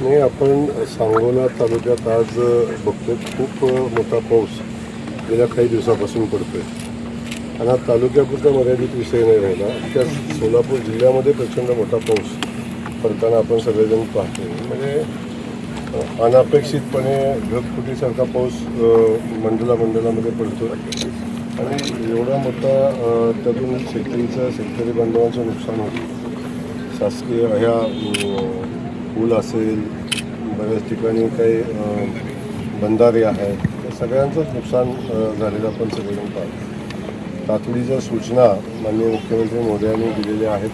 नाही आपण सांगोला तालुक्यात आज बघतो खूप मोठा पाऊस गेल्या काही दिवसापासून पडतोय. आणि हा तालुक्यापुरता मर्यादित विषय नाही राहिला. त्या सोलापूर जिल्ह्यामध्ये प्रचंड मोठा पाऊस पडताना आपण सगळेजण पाहतोय. म्हणजे अनपेक्षितपणे ढगफुटीसारखा पाऊस मंडला मंडलामध्ये पडतो आणि एवढा मोठा त्यातून शेतकरीचं शेतकरी बांधवांचं नुकसान होतं. शासकीय ह्या पूल असेल बऱ्याच ठिकाणी काही बंधारे आहेत त्या सगळ्यांचंच नुकसान झालेलं आपण सगळेजण पाहतो. तातडीच्या सूचना माननीय मुख्यमंत्री मोदयांनी दिलेल्या आहेत.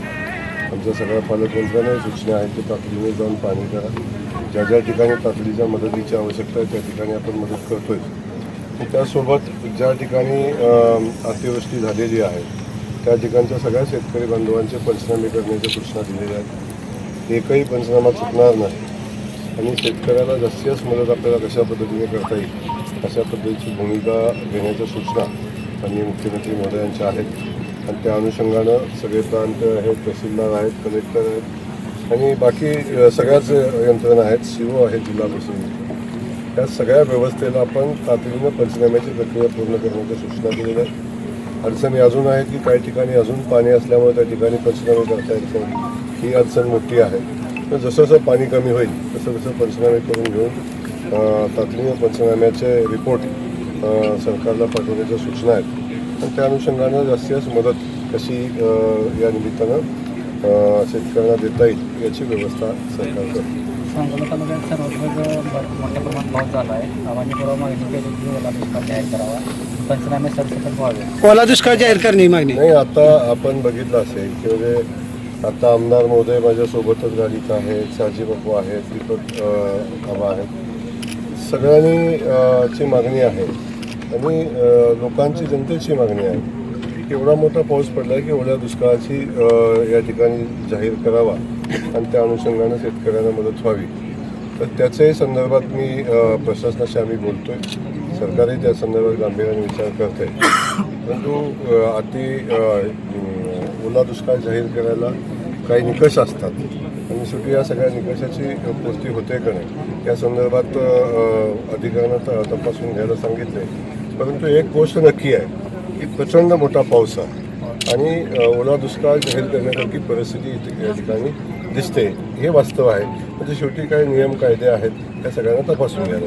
आमच्या सगळ्या पालकमंत्र्यांना सूचना आहेत की तातडीने जाऊन पाणी करा. ज्या ज्या ठिकाणी तातडीच्या मदतीची आवश्यकता आहे त्या ठिकाणी आपण मदत करतोय. त्यासोबत ज्या ठिकाणी अतिवृष्टी झालेली आहे त्या ठिकाणच्या सगळ्या शेतकरी बांधवांचे पंचनामे करण्याच्या सूचना दिलेल्या आहेत. एकही पंचनामा चुकणार नाही. आणि शेतकऱ्याला जास्तीच मदत आपल्याला कशा पद्धतीने करता येईल अशा पद्धतीची भूमिका घेण्याच्या सूचना माननीय मुख्यमंत्री महोदयांच्या आहेत. आणि त्या अनुषंगानं सगळे प्रांत आहेत तहसीलदार आहेत कलेक्टर आहेत. आणि बाकी सगळ्याच यंत्रणा आहेत सी ओ आहेत जिल्हा परिषद. या सगळ्या व्यवस्थेला आपण तातडीनं पंचनाम्याची प्रक्रिया पूर्ण करण्याच्या सूचना दिलेल्या आहेत. अडचणी अजून आहेत की काही ठिकाणी अजून पाणी असल्यामुळे त्या ठिकाणी पंचनामे करता येत नाही ही अडचण मोठी आहे. तर जसं जसं पाणी कमी होईल तसं तसं पंचनामे करून घेऊन अं, तातडीनं पंचनाम्याचे रिपोर्ट अं, सरकारला पाठवण्याच्या सूचना आहेत. आणि त्या अनुषंगानं जास्तीत जास्त मदत कशी या निमित्तानं अं, शेतकऱ्यांना देता येईल याची व्यवस्था सरकार करते. सांगोला तालुक्यात सर्वत्र ब- मोठ्या प्रमाणात पाऊस झाला आहे. आम्हाला परवा मागणी केली की ओला दुष्काळ जाहीर करावा. पंचनामे सरसकट व्हावे. ओला दुष्काळ जाहीर करणे ही मागणी. नाही आता आपण बघितलं असेल की म्हणजे आता आमदार महोदय माझ्यासोबतच गाडीत आहेत साजी बापू आहेत दीपक बाबा आहेत. सगळ्यांनी ची मागणी आहे. आणि लोकांची जनतेची मागणी आहे. की एवढा मोठा पाऊस पडला की ओल्या दुष्काळाची या ठिकाणी जाहीर करावा आणि त्या अनुषंगानं शेतकऱ्यांना मदत व्हावी. तर त्याच्याही संदर्भात मी प्रशासनाशी आम्ही बोलतोय. सरकारही त्या संदर्भात गांभीर्याने विचार करते परंतु अति ओला दुष्काळ जाहीर करायला काही निकष असतात. आणि शेवटी या सगळ्या निकषाची पूर्ती होते का नाही? या संदर्भात अधिकाऱ्यांना तपासून घ्यायला सांगितले. परंतु एक गोष्ट नक्की आहे की प्रचंड मोठा पाऊस आहे. आणि ओला दुष्काळ जाहीर करण्यासारखी परिस्थिती इथे- या ठिकाणी दिसते. हे वास्तव आहे. म्हणजे शेवटी काही नियम कायदे आहेत त्या सगळ्यांना तपासून घ्यायला